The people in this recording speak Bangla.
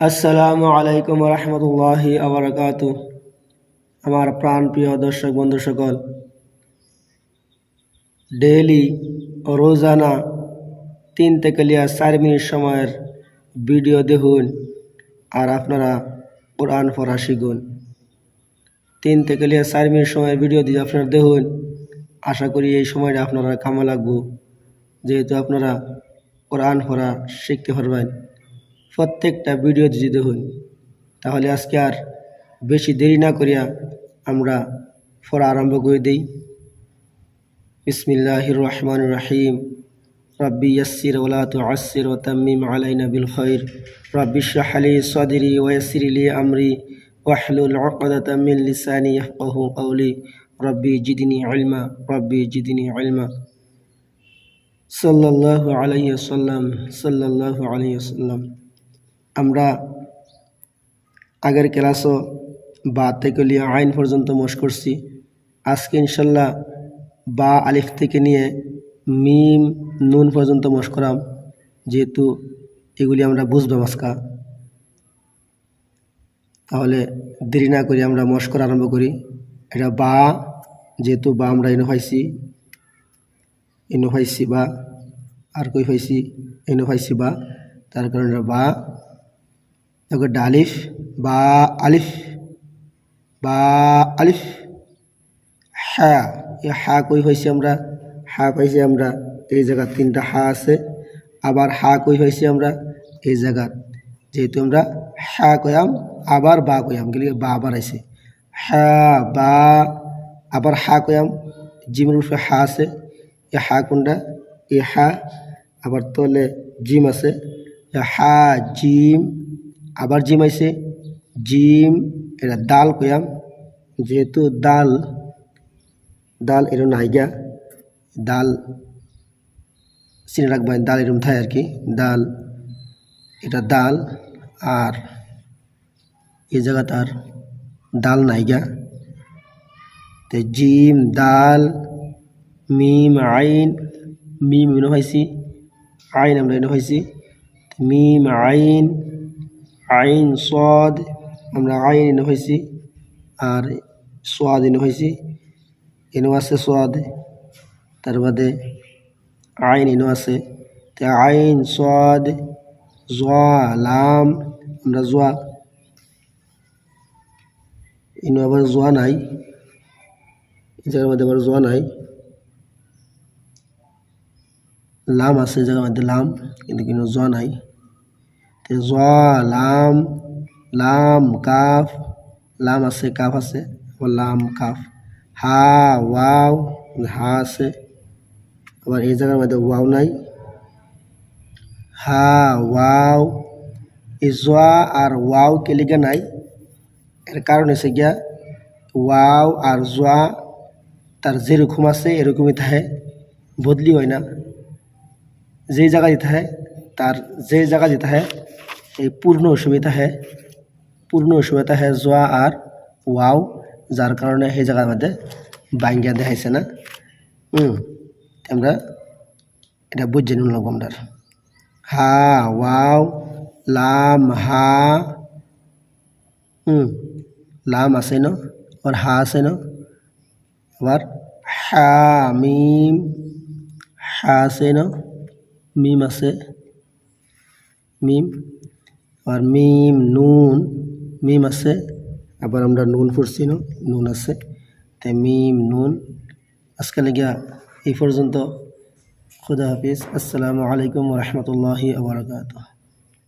আসসালামু আলাইকুম রহমতুল্লাহি আবরকাত আমার প্রাণ প্রিয় দর্শক, বন্ধু সকল, ডেইলি রোজানা তিন থেকে লিয়া চার মিনিট সময়ের ভিডিও দেখুন আর আপনারা কোরআন পড়া শিখুন। তিন থেকে লিয়া চার মিনিট সময়ের ভিডিও দিয়ে আপনারা দেখুন, আশা করি এই সময়টা আপনারা কামে লাগবো। যেহেতু আপনারা কোরআন পড়া শিখতে পারবেন। প্রত্যেকটা ভিডিও যদি দেখুন, তাহলে আজকে আর বেশি দেরি না করিয়া আমরা পড়া আরম্ভ করে দিই। বিসমিল্লাহির রহমান রাহিম। রব্বি ইয়াসির ওলা তু আসির ও তাম্মিম আলাইনা বিল খৈর রব্বি শাহলি সদরি ওয়াসির লি আমরি। ওয়াহলুল উকদাতা মিন লিসানি ইয়াফকাহু কওলি। রব্বি জিদনি ইলমা, রব্বি জিদনি ইলমা। সাল্লাল্লাহু আলাইহি ওয়াসাল্লাম, সাল্লাল্লাহু আলাইহি ওয়াসাল্লাম। আমরা আগের ক্লাসও বা থেকে নিয়ে আইন পর্যন্ত মশ করছি। আজকে ইনশাল্লাহ বা আলিফ থেকে নিয়ে মিম, নুন পর্যন্ত মশ করাম, যেহেতু এগুলি আমরা বুঝবাম আজকা তাহলে দেরি না করে আমরা মশ করা আরম্ভ করি। এটা বা, যেহেতু বা আমরা এনে পাইছি বা, আর কই এনে পাইছি বা, তার কারণে বা। দেখো ডালিফ বা আলিফ বা আলিফ, হা, এই হা কই পাইছি আমরা? হা পাইছি আমরা এই জায়গার তিনটা হা আছে। আবার হা কই পাইছি আমরা? এই জায়গার। যেহেতু আমরা হা কয়াম আবার বা কয়াম গেলে বা আবার আইছে। হা, বা, আবার হা কয়াম জিমের উপরে হা আছে। এই হা কোনটা? এই হা। আবার তলে জিম আছে। হা, জিম আবার জিম আইসে জিম, এটা দাল কয়াম যেহেতু দাল দাল এরম নাইগা দাল চিনে রাখবেন দাল এরম থাকে আর কি দাল, এটা দাল আর এই জায়গাটার দাল নাইগা তো জিম, দাল, মিম, আইন, মিম এনে হয়েছি আইন আমরা এনে হয়েছি মিম, আইন আইন সদ আমরা আইন হয়েছি আর এনে হয়েছি এনেও আছে সোয়াদ, তার বাদে আইন এনেও আছে। তে আইন সদ জোয়া, লাম, আমরা জোয়া। এনে আবার জোয়া নাই। জায়গার মধ্যে আবার জোয়া নাই। লাম আছে জায়গার মধ্যে লাম, কিন্তু কিন্তু জোয়া নাই। লাম লাম কাফ লাম আছে কাফ আছে আবার লাম কাফ হা ওয়াও হা আছে আবার এই জায়গার মধ্যে ওয়াও নাই হা ওয়াও এই জোয়া আর ওয়াও কেলিকে নাই এর কারণ হচ্ছে গিয়া ওয়াও আর জোয়া তার যেরকম আছে এরকমই থাকে বদলি হয় না যে জায়গা দিতে তার যে জায়গা দিতে হয়, এই পূর্ণ অসুবিধা হয়, পূর্ণ অসুবিধা হয় জোয়া আর ওয়াও, যার কারণে সেই জায়গার মধ্যে বাঙ্গিয়া দেখাইছে না। হুম আমরা এটা বুঝে নিলাম আমরা। হা, ওয়াও, লাম, হা লাম আছে ন আর হা আছে ন, আবার হা, মিম, হা আছে ন, মিম আছে। মিম, আর মিম, নুন, মিম আছে, আবার আমরা নুন পড়ছি ন, নুন আছে। তে মিম, নুন। আজকে লেগিয়া এই পর্যন্ত, খুদা হাফিজ। আসসালামু আলাইকুম রহমতুল্লাহি আবরকাত